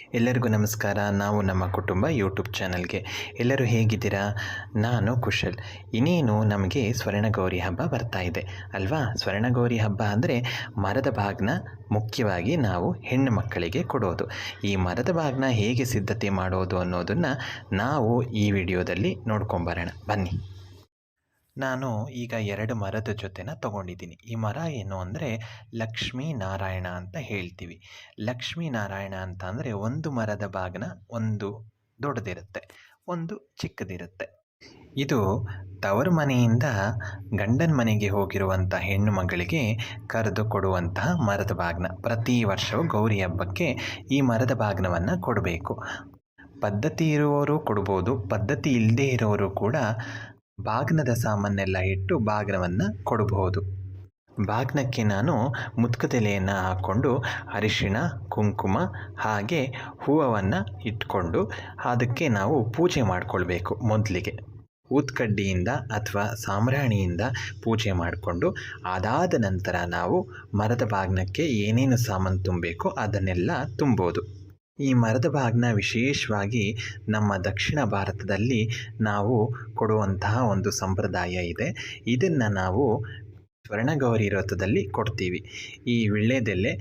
ಎಲ್ಲರಿಗೂ ನಮಸ್ಕಾರ. ನಾವು ನಮ್ಮ ಕುಟುಂಬ ಯೂಟ್ಯೂಬ್ ಚಾನಲ್ಗೆ. ಎಲ್ಲರೂ ಹೇಗಿದ್ದೀರಾ? ನಾನು ಕುಶಲ್. ಇನ್ನೇನು ನಮಗೆ ಸ್ವರ್ಣಗೌರಿ ಹಬ್ಬ ಬರ್ತಾ ಇದೆ. ಅಲ್ವಾ? ಸ್ವರ್ಣಗೌರಿ ಹಬ್ಬ ಅಂದರೆ ಮರದ ಬಾಗ್ನ ಮುಖ್ಯವಾಗಿ ನಾವು ಹೆಣ್ಣು ಮಕ್ಕಳಿಗೆ ಕೊಡೋದು. ಈ ಮರದ ಬಾಗ್ನ ಹೇಗೆ ಸಿದ್ಧತೆ ಮಾಡೋದು ಅನ್ನೋದನ್ನು ನಾವು ಈ ವಿಡಿಯೋದಲ್ಲಿ ನೋಡ್ಕೊಂಬರೋಣ. ಬನ್ನಿ. ನಾನು ಈಗ ಎರಡು ಮರದ ಜೊತೆನ ತಗೊಂಡಿದ್ದೀನಿ. ಈ ಮರ ಏನು ಅಂದರೆ ಲಕ್ಷ್ಮೀ ನಾರಾಯಣ ಅಂತ ಹೇಳ್ತೀವಿ. ಲಕ್ಷ್ಮೀ ನಾರಾಯಣ ಅಂತ ಅಂದರೆ ಒಂದು ಮರದ ಭಾಗನ ಒಂದು ದೊಡ್ಡದಿರುತ್ತೆ, ಒಂದು ಚಿಕ್ಕದಿರುತ್ತೆ. ಇದು ತವರು ಮನೆಯಿಂದ ಗಂಡನ ಮನೆಗೆ ಹೋಗಿರುವಂಥ ಹೆಣ್ಣು ಮಗಳಿಗೆ ಕರೆದು ಕೊಡುವಂತಹ ಮರದ ಭಾಗ್ನ. ಪ್ರತಿ ವರ್ಷವೂ ಗೌರಿ ಹಬ್ಬಕ್ಕೆ ಈ ಮರದ ಭಾಗ್ನವನ್ನು ಕೊಡಬೇಕು. ಪದ್ಧತಿ ಇರುವವರು ಕೊಡ್ಬೋದು, ಪದ್ಧತಿ ಇಲ್ಲದೇ ಇರೋರು ಕೂಡ ಬಾಗ್ನದ ಸಾಮಾನೆಲ್ಲ ಇಟ್ಟು ಬಾಗ್ನವನ್ನು ಕೊಡಬಹುದು. ಬಾಗ್ನಕ್ಕೆ ನಾನು ಮುತ್ಕದೆಲೆಯನ್ನು ಹಾಕ್ಕೊಂಡು ಅರಿಶಿಣ, ಕುಂಕುಮ ಹಾಗೆ ಹೂವನ್ನು ಇಟ್ಕೊಂಡು ಅದಕ್ಕೆ ನಾವು ಪೂಜೆ ಮಾಡಿಕೊಳ್ಬೇಕು ಮೊದಲಿಗೆ. ಊತ್ಕಡ್ಡಿಯಿಂದ ಅಥವಾ ಸಾಮ್ರಾಣಿಯಿಂದ ಪೂಜೆ ಮಾಡಿಕೊಂಡು ಅದಾದ ನಂತರ ನಾವು ಮರದ ಬಾಗ್ನಕ್ಕೆ ಏನೇನು ಸಾಮಾನು ತುಂಬಬೇಕೋ ಅದನ್ನೆಲ್ಲ ತುಂಬೋದು. ಈ ಮರದ ಬಾಗ್ನ ವಿಶೇಷವಾಗಿ ನಮ್ಮ ದಕ್ಷಿಣ ಭಾರತದಲ್ಲಿ ನಾವು ಕೊಡುವಂತಹ ಒಂದು ಸಂಪ್ರದಾಯ ಇದೆ. ಇದನ್ನು ನಾವು ಸ್ವರ್ಣಗೌರಿ ವ್ರತದಲ್ಲಿ ಕೊಡ್ತೀವಿ. ಈ ವಿಳ್ಳೆದೆಲೆ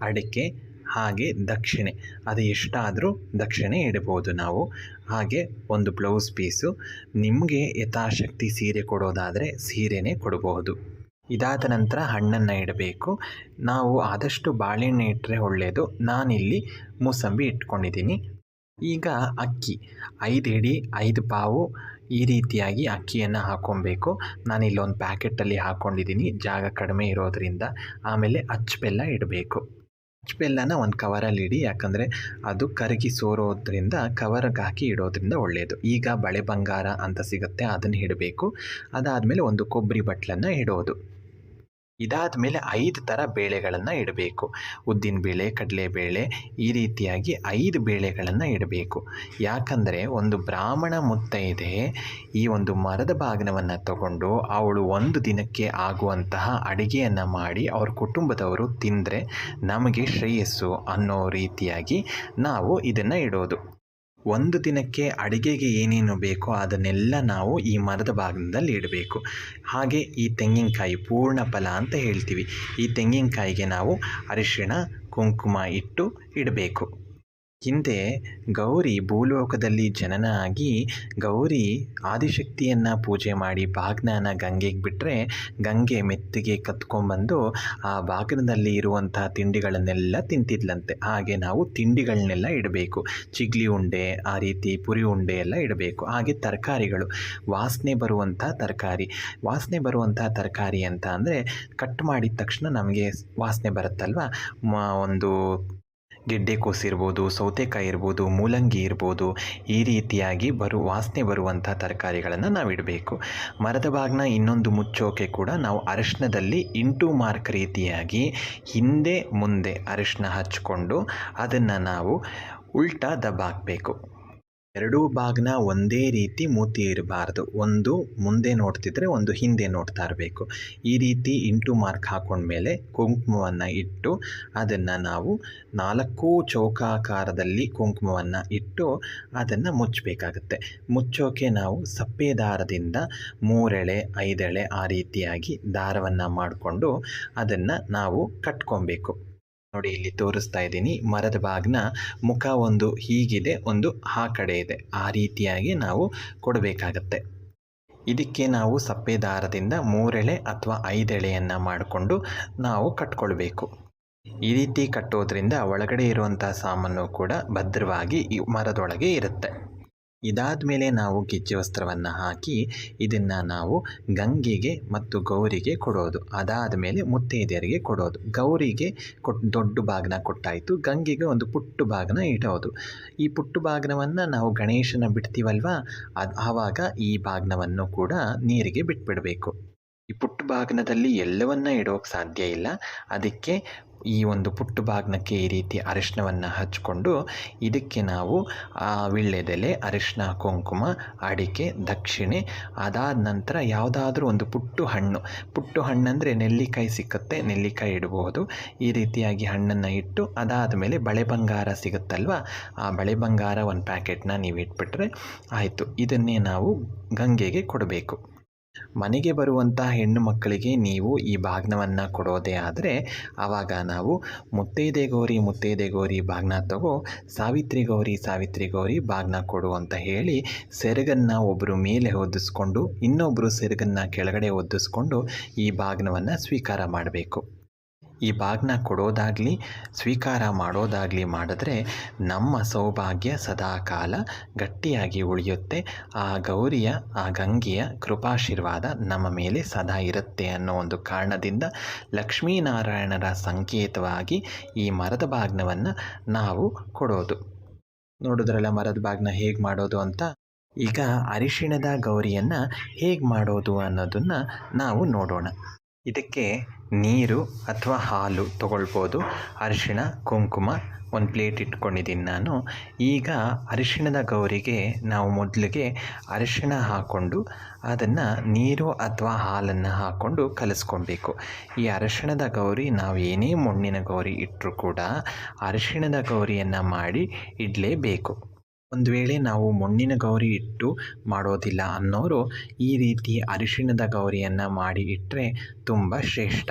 ಅಡಿಕೆ, ಹಾಗೆ ದಕ್ಷಿಣೆ, ಅದು ಎಷ್ಟಾದರೂ ದಕ್ಷಿಣೆ ಇಡ್ಬೋದು ನಾವು. ಹಾಗೆ ಒಂದು ಬ್ಲೌಸ್ ಪೀಸು ನಿಮಗೆ ಯಥಾಶಕ್ತಿ ಸೀರೆ ಕೊಡೋದಾದರೆ ಸೀರೆನೇ ಕೊಡಬಹುದು. ಇದಾದ ನಂತರ ಹಣ್ಣನ್ನು ಇಡಬೇಕು. ನಾವು ಆದಷ್ಟು ಬಾಳೆಹಣ್ಣು ಇಟ್ಟರೆ ಒಳ್ಳೆಯದು ನಾನಿಲ್ಲಿ ಮೂಸಂಬಿ ಇಟ್ಕೊಂಡಿದ್ದೀನಿ. ಈಗ ಅಕ್ಕಿ. ಐದು ಹಿಡಿ ಐದು ಪಾವು ಈ ರೀತಿಯಾಗಿ ಅಕ್ಕಿಯನ್ನು ಹಾಕ್ಕೊಬೇಕು ನಾನು ಇಲ್ಲೊಂದು ಪ್ಯಾಕೆಟಲ್ಲಿ ಹಾಕ್ಕೊಂಡಿದ್ದೀನಿ ಜಾಗ ಕಡಿಮೆ ಇರೋದರಿಂದ ಆಮೇಲೆ ಅಚ್ಚ ಬೆಲ್ಲ ಇಡಬೇಕು. ಅಚ್ಚು ಬೆಲ್ಲನ ಒಂದು ಕವರಲ್ಲಿ ಇಡಿ. ಯಾಕಂದರೆ ಅದು ಕರಗಿ ಸೋರೋದ್ರಿಂದ, ಕವರ್ಗೆ ಹಾಕಿ ಇಡೋದ್ರಿಂದ ಒಳ್ಳೆಯದು ಈಗ ಬಳೆ ಬಂಗಾರ ಅಂತ ಸಿಗುತ್ತೆ, ಅದನ್ನು ಇಡಬೇಕು. ಅದಾದಮೇಲೆ ಒಂದು ಕೊಬ್ಬರಿ ಬಟ್ಲನ್ನು ಇಡೋದು. ಇದಾದ ಮೇಲೆ ಐದು ಥರ ಬೇಳೆಗಳನ್ನು ಇಡಬೇಕು. ಉದ್ದಿನ ಬೇಳೆ ಕಡಲೆಬೇಳೆ ಈ ರೀತಿಯಾಗಿ ಐದು ಬೇಳೆಗಳನ್ನು ಇಡಬೇಕು. ಯಾಕಂದರೆ ಒಂದು ಬ್ರಾಹ್ಮಣ ಮುತ್ತೈದೆ ಈ ಒಂದು ಮರದ ಬಾಗಿನವನ್ನು ತಗೊಂಡು ಅವಳು ಒಂದು ದಿನಕ್ಕೆ ಆಗುವಂತಹ ಅಡುಗೆಯನ್ನು ಮಾಡಿ ಅವ್ರ ಕುಟುಂಬದವರು ತಿಂದರೆ ನಮಗೆ ಶ್ರೇಯಸ್ಸು ಅನ್ನೋ ರೀತಿಯಾಗಿ ನಾವು ಇದನ್ನು ಇಡೋದು. ಒಂದು ದಿನಕ್ಕೆ ಅಡಿಗೆಗೆ ಏನೇನು ಬೇಕೋ ಅದನ್ನೆಲ್ಲ ನಾವು ಈ ಮರದ ಭಾಗದಲ್ಲಿ ಇಡಬೇಕು. ಹಾಗೆ ಈ ತೆಂಗಿನಕಾಯಿ ಪೂರ್ಣ ಫಲ ಅಂತ ಹೇಳ್ತೀವಿ. ಈ ತೆಂಗಿನಕಾಯಿಗೆ ನಾವು ಅರಿಶಿಣ, ಕುಂಕುಮ ಇಟ್ಟು ಇಡಬೇಕು. ಹಿಂದೆ ಗೌರಿ ಭೂಲೋಕದಲ್ಲಿ ಜನನ ಆಗಿ ಗೌರಿ ಆದಿಶಕ್ತಿಯನ್ನು ಪೂಜೆ ಮಾಡಿ ಭಾಗ್ನಾನ ಗಂಗೆಗೆ ಬಿಟ್ಟರೆ ಗಂಗೆ ಮೆತ್ತಿಗೆ ಕತ್ಕೊಂಡ್ಬಂದು ಆ ಭಾಗ್ನದಲ್ಲಿ ಇರುವಂಥ ತಿಂಡಿಗಳನ್ನೆಲ್ಲ ತಿಂತಿದ್ಲಂತೆ. ಹಾಗೆ ನಾವು ತಿಂಡಿಗಳನ್ನೆಲ್ಲ ಇಡಬೇಕು. ಚಿಗ್ಲಿ ಉಂಡೆ, ಆ ರೀತಿ ಪುರಿ ಉಂಡೆ ಎಲ್ಲ ಇಡಬೇಕು. ಹಾಗೆ ತರಕಾರಿಗಳು. ವಾಸನೆ ಬರುವಂಥ ತರಕಾರಿ. ವಾಸನೆ ಬರುವಂಥ ತರಕಾರಿ ಅಂತ ಅಂದರೆ ಕಟ್ ಮಾಡಿದ ತಕ್ಷಣ ನಮಗೆ ವಾಸನೆ ಬರುತ್ತಲ್ವ? ಒಂದು ಗೆಡ್ಡೆಕೋಸು ಇರ್ಬೋದು, ಸೌತೆಕಾಯಿ ಇರ್ಬೋದು, ಮೂಲಂಗಿ ಇರ್ಬೋದು, ಈ ರೀತಿಯಾಗಿ ಬರು, ವಾಸನೆ ಬರುವಂಥ ತರಕಾರಿಗಳನ್ನು ನಾವು ಇಡಬೇಕು ಮರದ ಭಾಗನ ಇನ್ನೊಂದು ಮುಚ್ಚೋಕೆ ಕೂಡ ನಾವು ಅರಿಶಿನದಲ್ಲಿ ಇಂಟು ಮಾರ್ಕ್ ರೀತಿಯಾಗಿ ಹಿಂದೆ ಮುಂದೆ ಅರಿಶಿನ ಹಚ್ಕೊಂಡು ಅದನ್ನು ನಾವು ಉಲ್ಟಾ ದಬ್ಬಾಕಬೇಕು. ಎರಡೂ ಭಾಗನ ಒಂದೇ ರೀತಿ ಮೂತಿ ಇರಬಾರ್ದು. ಒಂದು ಮುಂದೆ ನೋಡ್ತಿದ್ರೆ ಒಂದು ಹಿಂದೆ ನೋಡ್ತಾ ಇರಬೇಕು. ಈ ರೀತಿ ಇಂಟು ಮಾರ್ಕ್ ಹಾಕೊಂಡ್ಮೇಲೆ ಕುಂಕುಮವನ್ನು ಇಟ್ಟು ಅದನ್ನು ನಾವು ನಾಲ್ಕು ಚೌಕಾಕಾರದಲ್ಲಿ ಕುಂಕುಮವನ್ನು ಇಟ್ಟು ಅದನ್ನು ಮುಚ್ಚಬೇಕಾಗುತ್ತೆ. ಮುಚ್ಚೋಕೆ ನಾವು ಸಪ್ಪೆ ದಾರದಿಂದ ಮೂರೆಳೆ, ಐದೆಳೆ ಆ ರೀತಿಯಾಗಿ ದಾರವನ್ನು ಮಾಡಿಕೊಂಡು ಅದನ್ನು ನಾವು ಕಟ್ಕೊಬೇಕು. ನೋಡಿ, ಇಲ್ಲಿ ತೋರಿಸ್ತಾ ಇದ್ದೀನಿ. ಮರದ ಭಾಗನ ಮುಖ ಒಂದು ಹೀಗಿದೆ, ಒಂದು ಆ ಕಡೆ ಇದೆ. ಆ ರೀತಿಯಾಗಿ ನಾವು ಕೊಡಬೇಕಾಗತ್ತೆ. ಇದಕ್ಕೆ ನಾವು ಸಪ್ಪೆ ದಾರದಿಂದ ಮೂರೆಳೆ ಅಥವಾ ಐದೆಳೆಯನ್ನು ಮಾಡಿಕೊಂಡು ನಾವು ಕಟ್ಕೊಳ್ಬೇಕು. ಈ ರೀತಿ ಕಟ್ಟೋದ್ರಿಂದ ಒಳಗಡೆ ಇರುವಂಥ ಸಾಮಾನು ಕೂಡ ಭದ್ರವಾಗಿ ಮರದೊಳಗೆ ಇರುತ್ತೆ. ಇದಾದ ಮೇಲೆ ನಾವು ಗೆಜ್ಜೆ ವಸ್ತ್ರವನ್ನು ಹಾಕಿ ಇದನ್ನು ನಾವು ಗಂಗೆಗೆ ಮತ್ತು ಗೌರಿಗೆ ಕೊಡೋದು. ಅದಾದ ಮೇಲೆ ಮುತ್ತೈದೆಯರಿಗೆ ಕೊಡೋದು. ಗೌರಿಗೆ ಕೊಟ್ಟು ದೊಡ್ಡ ಭಾಗನ ಕೊಟ್ಟಾಯಿತು. ಗಂಗೆಗೆ ಒಂದು ಪುಟ್ಟು ಭಾಗನ ಇಡೋದು. ಈ ಪುಟ್ಟು ಭಾಗನವನ್ನು ನಾವು ಗಣೇಶನ ಬಿಡ್ತೀವಲ್ವ? ಅದು ಆವಾಗ ಈ ಭಾಗನವನ್ನು ಕೂಡ ನೀರಿಗೆ ಬಿಟ್ಬಿಡಬೇಕು. ಈ ಪುಟ್ಟು ಭಾಗನದಲ್ಲಿ ಎಲ್ಲವನ್ನ ಇಡೋಕ್ಕೆ ಸಾಧ್ಯ ಇಲ್ಲ. ಅದಕ್ಕೆ ಈ ಒಂದು ಪುಟ್ಟು ಭಾಗ್ನಕ್ಕೆ ಈ ರೀತಿ ಅರಿಶಿನವನ್ನು ಹಚ್ಕೊಂಡು ಇದಕ್ಕೆ ನಾವು, ಆ, ವೀಳ್ಯದೆಲೆ ಅರಿಶಿನ ಕುಂಕುಮ, ಅಡಿಕೆ, ದಕ್ಷಿಣೆ, ಅದಾದ ನಂತರ ಯಾವುದಾದ್ರೂ ಒಂದು ಪುಟ್ಟು ಹಣ್ಣು. ಪುಟ್ಟು ಹಣ್ಣಂದರೆ ನೆಲ್ಲಿಕಾಯಿ ಸಿಕ್ಕತ್ತೆ, ನೆಲ್ಲಿಕಾಯಿ ಇಡಬಹುದು ಈ ರೀತಿಯಾಗಿ ಹಣ್ಣನ್ನು ಇಟ್ಟು ಅದಾದ ಮೇಲೆ ಬಳೆ ಬಂಗಾರ ಸಿಗುತ್ತಲ್ವ, ಆ ಬಳೆ ಬಂಗಾರ ಒಂದು ಪ್ಯಾಕೆಟ್ನ ನೀವು ಇಟ್ಬಿಟ್ರೆ ಆಯಿತು. ಇದನ್ನೇ ನಾವು ಗಂಗೆಗೆ ಕೊಡಬೇಕು. ಮನೆಗೆ ಬರುವಂಥ ಹೆಣ್ಣು ಮಕ್ಕಳಿಗೆ ನೀವು ಈ ಬಾಗ್ನವನ್ನು ಕೊಡೋದೇ ಆದರೆ, ಆವಾಗ ನಾವು ಮುತ್ತೈದೆ ಗೌರಿ ಮುತ್ತೈದೆ ಗೌರಿ ಬಾಗ್ನ ತಗೋ, ಸಾವಿತ್ರಿ ಗೌರಿ ಸಾವಿತ್ರಿ ಗೌರಿ ಬಾಗ್ನ ಕೊಡು ಅಂತ ಹೇಳಿ ಸೆರಗನ್ನು ಒಬ್ಬರು ಮೇಲೆ ಹೊದಿಸ್ಕೊಂಡು ಇನ್ನೊಬ್ಬರು ಸೆರಗನ್ನು ಕೆಳಗಡೆ ಹೊದಿಸ್ಕೊಂಡು ಈ ಭಾಗ್ನವನ್ನು ಸ್ವೀಕಾರ ಮಾಡಬೇಕು. ಈ ಭಾಗನ ಕೊಡೋದಾಗಲಿ, ಸ್ವೀಕಾರ ಮಾಡೋದಾಗಲಿ ಮಾಡಿದ್ರೆ ನಮ್ಮ ಸೌಭಾಗ್ಯ ಸದಾಕಾಲ ಗಟ್ಟಿಯಾಗಿ ಉಳಿಯುತ್ತೆ. ಆ ಗೌರಿಯ, ಆ ಗಂಗೆಯ ಕೃಪಾಶೀರ್ವಾದ ನಮ್ಮ ಮೇಲೆ ಸದಾ ಇರುತ್ತೆ ಅನ್ನೋ ಒಂದು ಕಾರಣದಿಂದ ಲಕ್ಷ್ಮೀನಾರಾಯಣರ ಸಂಕೇತವಾಗಿ ಈ ಮರದ ಭಾಗ್ನವನ್ನು ನಾವು ಕೊಡೋದು. ನೋಡಿದ್ರಲ್ಲ ಮರದ ಭಾಗ್ನ ಹೇಗೆ ಮಾಡೋದು ಅಂತ? ಈಗ ಅರಿಶಿಣದ ಗೌರಿಯನ್ನು ಹೇಗೆ ಮಾಡೋದು ಅನ್ನೋದನ್ನು ನಾವು ನೋಡೋಣ. ಇದಕ್ಕೆ ನೀರು ಅಥವಾ ಹಾಲು ತಗೊಳ್ಬೋದು. ಅರಿಶಿಣ, ಕುಂಕುಮ ಒಂದು ಪ್ಲೇಟ್ ಇಟ್ಕೊಂಡಿದ್ದೀನಿ ನಾನು. ಈಗ ಅರಿಶಿಣದ ಗೌರಿಗೆ ನಾವು ಮೊದಲಿಗೆ ಅರಿಶಿಣ ಹಾಕ್ಕೊಂಡು ಅದನ್ನು ನೀರು ಅಥವಾ ಹಾಲನ್ನು ಹಾಕ್ಕೊಂಡು ಕಲಿಸ್ಕೊಬೇಕು. ಈ ಅರಿಶಿಣದ ಗೌರಿ ನಾವು ಏನೇ ಮಣ್ಣಿನ ಗೌರಿ ಇಟ್ಟರೂ ಕೂಡ ಅರಿಶಿಣದ ಗೌರಿಯನ್ನು ಮಾಡಿ ಇಡಲೇಬೇಕು. ಒಂದು ವೇಳೆ ನಾವು ಮಣ್ಣಿನ ಗೌರಿ ಇಟ್ಟು ಮಾಡೋದಿಲ್ಲ ಅನ್ನೋರು ಈ ರೀತಿ ಅರಿಶಿಣದ ಗೌರಿಯನ್ನು ಮಾಡಿ ಇಟ್ಟರೆ ತುಂಬ ಶ್ರೇಷ್ಠ.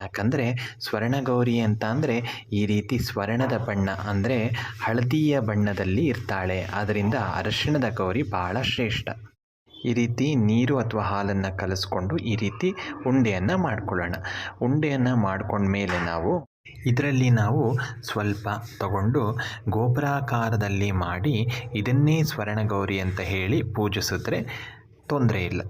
ಯಾಕಂದರೆ ಸ್ವರ್ಣ ಗೌರಿ ಅಂತ ಅಂದರೆ ಈ ರೀತಿ ಸ್ವರ್ಣದ ಬಣ್ಣ ಅಂದರೆ ಹಳದಿಯ ಬಣ್ಣದಲ್ಲಿ ಇರ್ತಾಳೆ. ಅದರಿಂದ ಅರಿಶಿಣದ ಗೌರಿ ಭಾಳ ಶ್ರೇಷ್ಠ. ಈ ರೀತಿ ನೀರು ಅಥವಾ ಹಾಲನ್ನು ಕಲಸ್ಕೊಂಡು ಈ ರೀತಿ ಉಂಡೆಯನ್ನು ಮಾಡ್ಕೊಳ್ಳೋಣ. ಉಂಡೆಯನ್ನು ಮಾಡ್ಕೊಂಡ್ಮೇಲೆ ನಾವು ಇದರಲ್ಲಿ ನಾವು ಸ್ವಲ್ಪ ತಗೊಂಡು ಗೋಪುರಾಕಾರದಲ್ಲಿ ಮಾಡಿ ಇದನ್ನೇ ಸ್ವರ್ಣಗೌರಿ ಅಂತ ಹೇಳಿ ಪೂಜಿಸಿದ್ರೆ ತೊಂದರೆ ಇಲ್ಲ.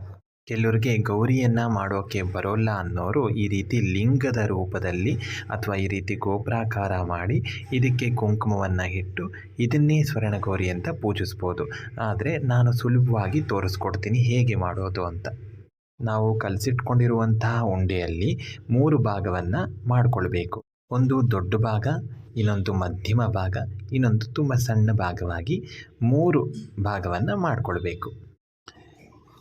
ಕೆಲವರಿಗೆ ಗೌರಿಯನ್ನು ಮಾಡೋಕ್ಕೆ ಬರೋಲ್ಲ ಅನ್ನೋರು ಈ ರೀತಿ ಲಿಂಗದ ರೂಪದಲ್ಲಿ ಅಥವಾ ಈ ರೀತಿ ಗೋಪುರಾಕಾರ ಮಾಡಿ ಇದಕ್ಕೆ ಕುಂಕುಮವನ್ನು ಇಟ್ಟು ಇದನ್ನೇ ಸ್ವರ್ಣಗೌರಿ ಅಂತ ಪೂಜಿಸ್ಬೋದು. ಆದರೆ ನಾನು ಸುಲಭವಾಗಿ ತೋರಿಸ್ಕೊಡ್ತೀನಿ ಹೇಗೆ ಮಾಡೋದು ಅಂತ. ನಾವು ಕಲಸಿಟ್ಕೊಂಡಿರುವಂತಹ ಉಂಡೆಯಲ್ಲಿ ಮೂರು ಭಾಗವನ್ನು ಮಾಡಿಕೊಳ್ಬೇಕು. ಒಂದು ದೊಡ್ಡ ಭಾಗ ಇನ್ನೊಂದು ಮಧ್ಯಮ ಭಾಗ ಇನ್ನೊಂದು ತುಂಬ ಸಣ್ಣ ಭಾಗವಾಗಿ ಮೂರು ಭಾಗವನ್ನು ಮಾಡಿಕೊಳ್ಬೇಕು.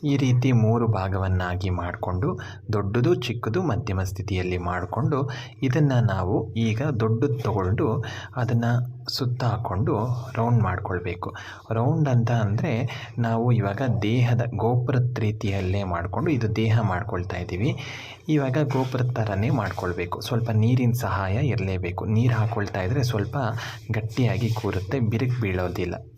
ಈ ರೀತಿ ಮೂರು ಭಾಗವನ್ನಾಗಿ ಮಾಡಿಕೊಂಡು ದೊಡ್ಡದು, ಚಿಕ್ಕದು, ಮಧ್ಯಮ ಸ್ಥಿತಿಯಲ್ಲಿ ಮಾಡಿಕೊಂಡು ಇದನ್ನು ನಾವು ಈಗ ದೊಡ್ಡದು ತಗೊಂಡು ಅದನ್ನು ಸುತ್ತ ಹಾಕ್ಕೊಂಡು ರೌಂಡ್ ಮಾಡಿಕೊಳ್ಬೇಕು. ರೌಂಡ್ ಅಂತ ಅಂದರೆ ನಾವು ಇವಾಗ ದೇಹದ ಗೋಪುರದ ರೀತಿಯಲ್ಲೇ ಮಾಡಿಕೊಂಡು ಇದು ದೇಹ ಮಾಡ್ಕೊಳ್ತಾ ಇದ್ದೀವಿ. ಇವಾಗ ಗೋಪುರದ ಥರನೇ ಮಾಡ್ಕೊಳ್ಬೇಕು. ಸ್ವಲ್ಪ ನೀರಿನ ಸಹಾಯ ಇರಲೇಬೇಕು. ನೀರು ಹಾಕ್ಕೊಳ್ತಾ ಇದ್ದರೆ ಸ್ವಲ್ಪ ಗಟ್ಟಿಯಾಗಿ ಕೂರುತ್ತೆ, ಬಿರುಕು ಬೀಳೋದಿಲ್ಲ.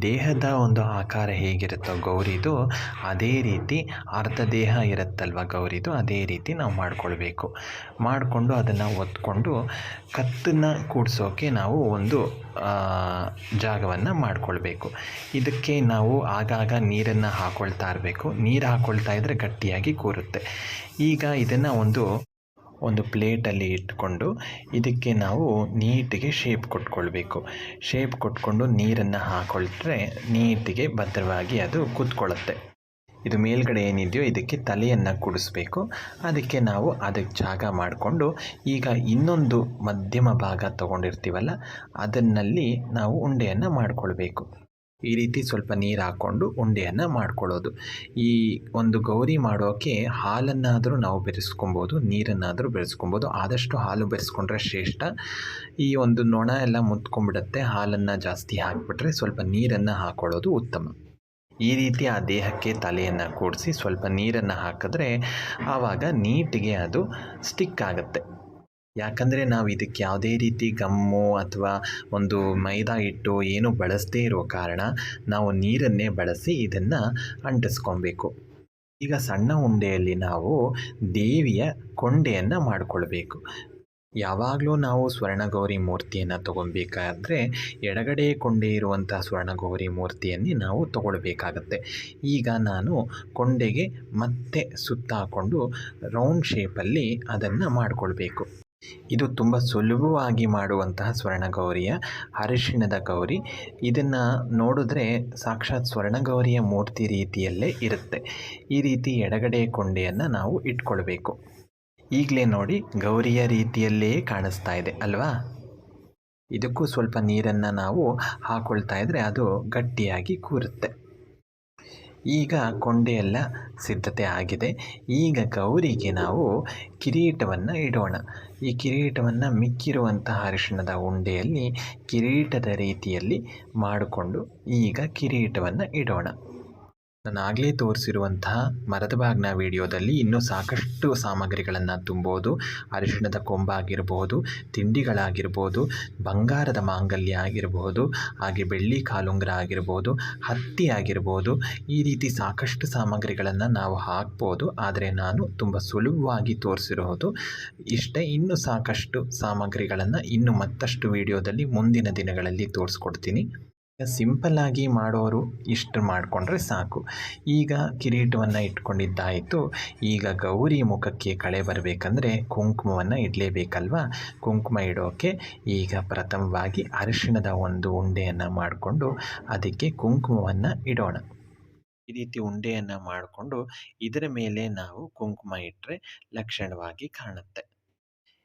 ದೇಹದ ಒಂದು ಆಕಾರ ಹೇಗಿರುತ್ತೋ ಗೌರಿದು, ಅದೇ ರೀತಿ ಅರ್ಧ ದೇಹ ಇರುತ್ತಲ್ವ ಗೌರಿದು, ಅದೇ ರೀತಿ ನಾವು ಮಾಡಿಕೊಳ್ಬೇಕು. ಮಾಡಿಕೊಂಡು ಅದನ್ನು ಒತ್ಕೊಂಡು ಕತ್ತನ್ನು ಕೂಡಿಸೋಕೆ ನಾವು ಒಂದು ಜಾಗವನ್ನು ಮಾಡಿಕೊಳ್ಬೇಕು. ಇದಕ್ಕೆ ನಾವು ಆಗಾಗ ನೀರನ್ನು ಹಾಕ್ಕೊಳ್ತಾ ಇರಬೇಕು. ನೀರು ಹಾಕ್ಕೊಳ್ತಾ ಇದ್ದರೆ ಗಟ್ಟಿಯಾಗಿ ಕೂರುತ್ತೆ. ಈಗ ಇದನ್ನು ಒಂದು ಒಂದು ಪ್ಲೇಟಲ್ಲಿ ಇಟ್ಕೊಂಡು ಇದಕ್ಕೆ ನಾವು ನೀಟಿಗೆ ಶೇಪ್ ಕೊಟ್ಕೊಳ್ಬೇಕು. ಶೇಪ್ ಕೊಟ್ಕೊಂಡು ನೀರನ್ನು ಹಾಕ್ಕೊಳ್ಟ್ರೆ ನೀಟಿಗೆ ಭದ್ರವಾಗಿ ಅದು ಕೂತ್ಕೊಳ್ಳುತ್ತೆ ಇದು ಮೇಲ್ಗಡೆ ಏನಿದೆಯೋ ಇದಕ್ಕೆ ತಲೆಯನ್ನು ಕುಡಿಸ್ಬೇಕು. ಅದಕ್ಕೆ ನಾವು ಅದಕ್ಕೆ ಜಾಗ ಮಾಡಿಕೊಂಡು ಈಗ ಇನ್ನೊಂದು ಮಧ್ಯಮ ಭಾಗ ತಗೊಂಡಿರ್ತೀವಲ್ಲ, ಅದನ್ನಲ್ಲಿ ನಾವು ಉಂಡೆಯನ್ನು ಮಾಡಿಕೊಳ್ಬೇಕು. ಈ ರೀತಿ ಸ್ವಲ್ಪ ನೀರು ಹಾಕ್ಕೊಂಡು ಉಂಡೆಯನ್ನು ಮಾಡ್ಕೊಳ್ಳೋದು. ಈ ಒಂದು ಗೌರಿ ಮಾಡೋಕ್ಕೆ ಹಾಲನ್ನಾದರೂ ನಾವು ಬೆರೆಸ್ಕೊಬೋದು, ನೀರನ್ನಾದರೂ ಬೆರೆಸ್ಕೊಬೋದು. ಆದಷ್ಟು ಹಾಲು ಬೆರೆಸ್ಕೊಂಡ್ರೆ ಶ್ರೇಷ್ಠ. ಈ ಒಂದು ನೊಣ ಎಲ್ಲ ಮುತ್ಕೊಂಡ್ಬಿಡುತ್ತೆ, ಹಾಲನ್ನು ಜಾಸ್ತಿ ಹಾಕಿಬಿಟ್ರೆ ಸ್ವಲ್ಪ ನೀರನ್ನು ಹಾಕ್ಕೊಳ್ಳೋದು ಉತ್ತಮ. ಈ ರೀತಿ ಆ ದೇಹಕ್ಕೆ ತಲೆಯನ್ನು ಕೂಡಿಸಿ ಸ್ವಲ್ಪ ನೀರನ್ನು ಹಾಕಿದ್ರೆ ಆವಾಗ ನೀಟಿಗೆ ಅದು ಸ್ಟಿಕ್ ಆಗುತ್ತೆ. ಯಾಕಂದರೆ ನಾವು ಇದಕ್ಕೆ ಯಾವುದೇ ರೀತಿ ಗಮ್ಮು ಅಥವಾ ಒಂದು ಮೈದಾ ಹಿಟ್ಟು ಏನು ಬಳಸದೇ ಇರೋ ಕಾರಣ ನಾವು ನೀರನ್ನೇ ಬಳಸಿ ಇದನ್ನು ಅಂಟಿಸ್ಕೊಬೇಕು. ಈಗ ಸಣ್ಣ ಉಂಡೆಯಲ್ಲಿ ನಾವು ದೇವಿಯ ಕೊಂಡೆಯನ್ನು ಮಾಡಿಕೊಳ್ಬೇಕು. ಯಾವಾಗಲೂ ನಾವು ಸ್ವರ್ಣಗೌರಿ ಮೂರ್ತಿಯನ್ನು ತಗೊಬೇಕಾದ್ರೆ ಎಡಗಡೆ ಕೊಂಡೆ ಇರುವಂಥ ಸ್ವರ್ಣಗೌರಿ ಮೂರ್ತಿಯನ್ನೇ ನಾವು ತಗೊಳ್ಬೇಕಾಗತ್ತೆ. ಈಗ ನಾನು ಕೊಂಡೆಗೆ ಮತ್ತೆ ಸುತ್ತಾಕೊಂಡು ರೌಂಡ್ ಶೇಪಲ್ಲಿ ಅದನ್ನು ಮಾಡಿಕೊಳ್ಬೇಕು. ಇದು ತುಂಬ ಸುಲಭವಾಗಿ ಮಾಡುವಂತಹ ಸ್ವರ್ಣಗೌರಿಯ ಅರಿಶಿಣದ ಗೌರಿ. ಇದನ್ನು ನೋಡಿದ್ರೆ ಸಾಕ್ಷಾತ್ ಸ್ವರ್ಣಗೌರಿಯ ಮೂರ್ತಿ ರೀತಿಯಲ್ಲೇ ಇರುತ್ತೆ. ಈ ರೀತಿ ಎಡಗಡೆ ಕೊಂಡೆಯನ್ನು ನಾವು ಇಟ್ಕೊಳ್ಬೇಕು. ಈಗಲೇ ನೋಡಿ ಗೌರಿಯ ರೀತಿಯಲ್ಲೇ ಕಾಣಿಸ್ತಾ ಇದೆ, ಅಲ್ವಾ? ಇದಕ್ಕೂ ಸ್ವಲ್ಪ ನೀರನ್ನು ನಾವು ಹಾಕೊಳ್ತಾ ಇದ್ದರೆ ಅದು ಗಟ್ಟಿಯಾಗಿ ಕೂರುತ್ತೆ. ಈಗ ಕೊಂಡೆಯೆಲ್ಲ ಸಿದ್ಧತೆ ಆಗಿದೆ. ಈಗ ಗೌರಿಗೆ ನಾವು ಕಿರೀಟವನ್ನು ಇಡೋಣ. ಈ ಕಿರೀಟವನ್ನು ಮಿಕ್ಕಿರುವಂತಹ ಅರಿಶಿಣದ ಉಂಡೆಯಲ್ಲಿ ಕಿರೀಟದ ರೀತಿಯಲ್ಲಿ ಮಾಡಿಕೊಂಡು ಈಗ ಕಿರೀಟವನ್ನು ಇಡೋಣ. ನಾನು ಆಗಲೇ ತೋರಿಸಿರುವಂತಹ ಮರದ ಭಾಗ್ನ ವಿಡಿಯೋದಲ್ಲಿ ಇನ್ನೂ ಸಾಕಷ್ಟು ಸಾಮಗ್ರಿಗಳನ್ನು ತುಂಬೋದು. ಅರಿಶಿಣದ ಕೊಂಬಾಗಿರ್ಬೋದು, ತಿಂಡಿಗಳಾಗಿರ್ಬೋದು, ಬಂಗಾರದ ಮಾಂಗಲ್ಯ ಆಗಿರಬಹುದು ಹಾಗೆ ಬೆಳ್ಳಿ ಕಾಲುಂಗ್ರ ಆಗಿರ್ಬೋದು, ಹತ್ತಿ ಆಗಿರ್ಬೋದು, ಈ ರೀತಿ ಸಾಕಷ್ಟು ಸಾಮಗ್ರಿಗಳನ್ನು ನಾವು ಹಾಕ್ಬೋದು. ಆದರೆ ನಾನು ತುಂಬ ಸುಲಭವಾಗಿ ತೋರಿಸಿರೋದು ಇಷ್ಟೇ, ಇನ್ನೂ ಸಾಕಷ್ಟು ಸಾಮಗ್ರಿಗಳನ್ನು ಇನ್ನು ಮತ್ತಷ್ಟು ವಿಡಿಯೋದಲ್ಲಿ ಮುಂದಿನ ದಿನಗಳಲ್ಲಿ ತೋರಿಸ್ಕೊಡ್ತೀನಿ. ಸಿಂಪಲ್ಲಾಗಿ ಮಾಡೋರು ಇಷ್ಟು ಮಾಡಿಕೊಂಡ್ರೆ ಸಾಕು. ಈಗ ಕಿರೀಟವನ್ನು ಇಟ್ಕೊಂಡಿದ್ದಾಯಿತು. ಈಗ ಗೌರಿ ಮುಖಕ್ಕೆ ಕಳೆ ಬರಬೇಕಂದ್ರೆ ಕುಂಕುಮವನ್ನು ಇಡಲೇಬೇಕಲ್ವ? ಕುಂಕುಮ ಇಡೋಕೆ ಈಗ ಪ್ರಥಮವಾಗಿ ಅರಿಶಿಣದ ಒಂದು ಉಂಡೆಯನ್ನು ಮಾಡಿಕೊಂಡು ಅದಕ್ಕೆ ಕುಂಕುಮವನ್ನು ಇಡೋಣ. ಈ ರೀತಿ ಉಂಡೆಯನ್ನು ಮಾಡಿಕೊಂಡು ಇದರ ಮೇಲೆ ನಾವು ಕುಂಕುಮ ಇಟ್ಟರೆ ಲಕ್ಷಣವಾಗಿ ಕಾಣುತ್ತೆ.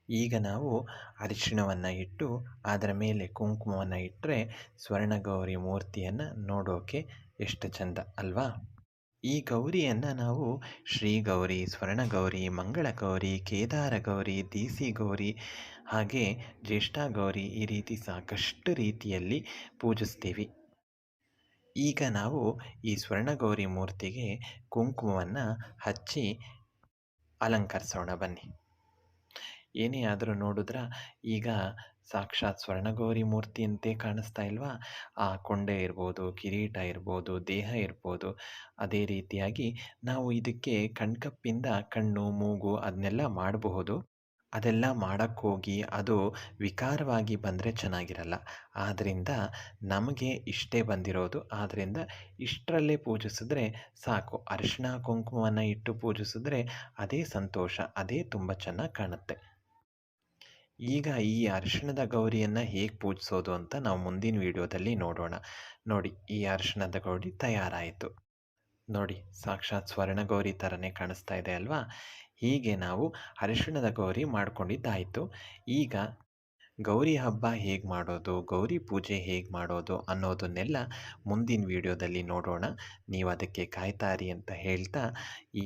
ಈಗ ನಾವು ಅರಿಶಿಣವನ್ನು ಇಟ್ಟು ಅದರ ಮೇಲೆ ಕುಂಕುಮವನ್ನು ಇಟ್ಟರೆ ಸ್ವರ್ಣಗೌರಿ ಮೂರ್ತಿಯನ್ನು ನೋಡೋಕೆ ಎಷ್ಟು ಚಂದ ಅಲ್ವಾ? ಈ ಗೌರಿಯನ್ನು ನಾವು ಶ್ರೀ ಗೌರಿ ಸ್ವರ್ಣಗೌರಿ ಮಂಗಳ ಗೌರಿ ಕೇದಾರ ಗೌರಿ ದೇಸಿ ಗೌರಿ ಹಾಗೆ ಜ್ಯೇಷ್ಠ ಗೌರಿ ಈ ರೀತಿ ಸಾಕಷ್ಟು ರೀತಿಯಲ್ಲಿ ಪೂಜಿಸ್ತೀವಿ. ಈಗ ನಾವು ಈ ಸ್ವರ್ಣಗೌರಿ ಮೂರ್ತಿಗೆ ಕುಂಕುಮವನ್ನು ಹಚ್ಚಿ ಅಲಂಕರಿಸೋಣ ಬನ್ನಿ. ಏನೇ ಆದರೂ ನೋಡಿದ್ರೆ ಈಗ ಸಾಕ್ಷಾತ್ ಸ್ವರ್ಣಗೌರಿ ಮೂರ್ತಿಯಂತೆ ಕಾಣಿಸ್ತಾ ಇಲ್ವಾ? ಆ ಕೊಂಡೆ ಇರ್ಬೋದು, ಕಿರೀಟ ಇರ್ಬೋದು, ದೇಹ ಇರ್ಬೋದು, ಅದೇ ರೀತಿಯಾಗಿ ನಾವು ಇದಕ್ಕೆ ಕಣ್ಕಪ್ಪಿಂದ ಕಣ್ಣು, ಮೂಗು ಅದನ್ನೆಲ್ಲ ಮಾಡಬಹುದು. ಅದೆಲ್ಲ ಮಾಡೋಕ್ಕೋಗಿ ಅದು ವಿಕಾರವಾಗಿ ಬಂದರೆ ಚೆನ್ನಾಗಿರಲ್ಲ. ಆದ್ದರಿಂದ ನಮಗೆ ಇಷ್ಟೇ ಬಂದಿರೋದು. ಆದ್ದರಿಂದ ಇಷ್ಟರಲ್ಲೇ ಪೂಜಿಸಿದ್ರೆ ಸಾಕು. ಅರಿಶಿಣ ಕುಂಕುಮವನ್ನು ಇಟ್ಟು ಪೂಜಿಸಿದ್ರೆ ಅದೇ ಸಂತೋಷ, ಅದೇ ತುಂಬ ಚೆನ್ನಾಗಿ ಕಾಣುತ್ತೆ. ಈಗ ಈ ಅರಿಶಿಣದ ಗೌರಿಯನ್ನು ಹೇಗೆ ಪೂಜಿಸೋದು ಅಂತ ನಾವು ಮುಂದಿನ ವಿಡಿಯೋದಲ್ಲಿ ನೋಡೋಣ. ನೋಡಿ, ಈ ಅರಿಶಿಣದ ಗೌರಿ ತಯಾರಾಯಿತು. ನೋಡಿ, ಸಾಕ್ಷಾತ್ ಸ್ವರ್ಣ ಗೌರಿ ಥರನೇ ಕಾಣಿಸ್ತಾ ಇದೆ ಅಲ್ವಾ? ಹೀಗೆ ನಾವು ಅರಿಶಿಣದ ಗೌರಿ ಮಾಡ್ಕೊಂಡಿದ್ದಾಯಿತು. ಈಗ ಗೌರಿ ಹಬ್ಬ ಹೇಗೆ ಮಾಡೋದು, ಗೌರಿ ಪೂಜೆ ಹೇಗೆ ಮಾಡೋದು ಅನ್ನೋದನ್ನೆಲ್ಲ ಮುಂದಿನ ವಿಡಿಯೋದಲ್ಲಿ ನೋಡೋಣ. ನೀವು ಅದಕ್ಕೆ ಕಾಯ್ತಾರಿ ಅಂತ ಹೇಳ್ತಾ ಈ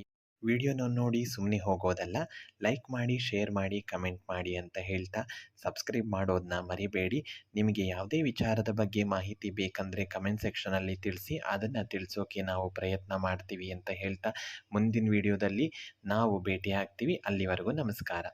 ವಿಡಿಯೋನ ನೋಡಿ ಸುಮ್ಮನೆ ಹೋಗೋದಲ್ಲ, ಲೈಕ್ ಮಾಡಿ, ಶೇರ್ ಮಾಡಿ, ಕಮೆಂಟ್ ಮಾಡಿ ಅಂತ ಹೇಳ್ತಾ ಸಬ್ಸ್ಕ್ರೈಬ್ ಮಾಡೋದನ್ನ ಮರಿಬೇಡಿ. ನಿಮಗೆ ಯಾವುದೇ ವಿಚಾರದ ಬಗ್ಗೆ ಮಾಹಿತಿ ಬೇಕಂದರೆ ಕಮೆಂಟ್ ಸೆಕ್ಷನಲ್ಲಿ ತಿಳಿಸಿ, ಅದನ್ನು ತಿಳಿಸೋಕೆ ನಾವು ಪ್ರಯತ್ನ ಮಾಡ್ತೀವಿ ಅಂತ ಹೇಳ್ತಾ ಮುಂದಿನ ವಿಡಿಯೋದಲ್ಲಿ ನಾವು ಭೇಟಿ ಆಗ್ತೀವಿ ಅಲ್ಲಿವರೆಗೂ ನಮಸ್ಕಾರ.